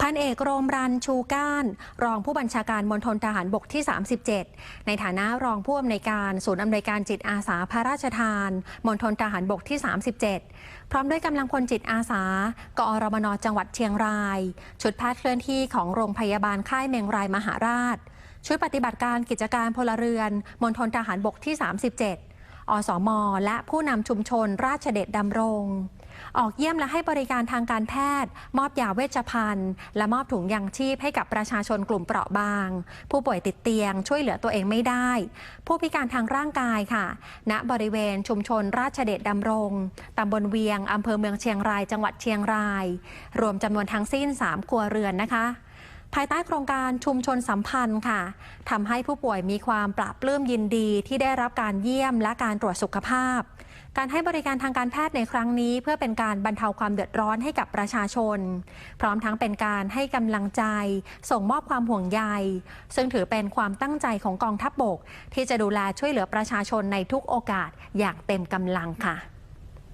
พันเอกโรมรันชูก้าน รองผู้บัญชาการมณฑลทหารบกที่ 37 ในฐานะรองผู้อำนวยการศูนย์อำนวยการจิตอาสาพระราชทานมณฑลทหารบกที่ 37 พร้อมด้วยกำลังพลจิตอาสา กอรมนจังหวัดเชียงราย ชุดแพทย์เคลื่อนที่ของโรงพยาบาลค่ายเมงรายมหาราช ชุดปฏิบัติการกิจการพลเรือนมณฑลทหารบกที่ 37 อสม และผู้นำชุมชนราชเดชดำรง ออกเยี่ยมและให้บริการทางการแพทย์ มอบยาเวชภัณฑ์ และมอบถุงยางชีพให้กับประชาชนกลุ่มเปราะบาง ผู้ป่วยติดเตียง ช่วยเหลือตัวเองไม่ได้ ผู้พิการทางร่างกายค่ะ ณบริเวณชุมชนราชเดชดำรงตำบลเวียงอำเภอเมืองเชียงราย จังหวัดเชียงราย รวมจำนวนทั้งสิ้น 3 ครัวเรือนนะคะภายใต้โครงการชุมชนสัมพันธ์ค่ะทำให้ผู้ป่วยมีความปราบปลื้มยินดีที่ได้รับการเยี่ยมและการตรวจสุขภาพ การให้บริการทางการแพทย์ในครั้งนี้ เพื่อเป็นการบรรเทาความเดือดร้อนให้กับประชาชน พร้อมทั้งเป็นการให้กำลังใจ ส่งมอบความห่วงใย ซึ่งถือเป็นความตั้งใจของกองทัพบบก ที่จะดูแลช่วยเหลือประชาชนในทุกโอกาสอย่างเต็มกำลังค่ะ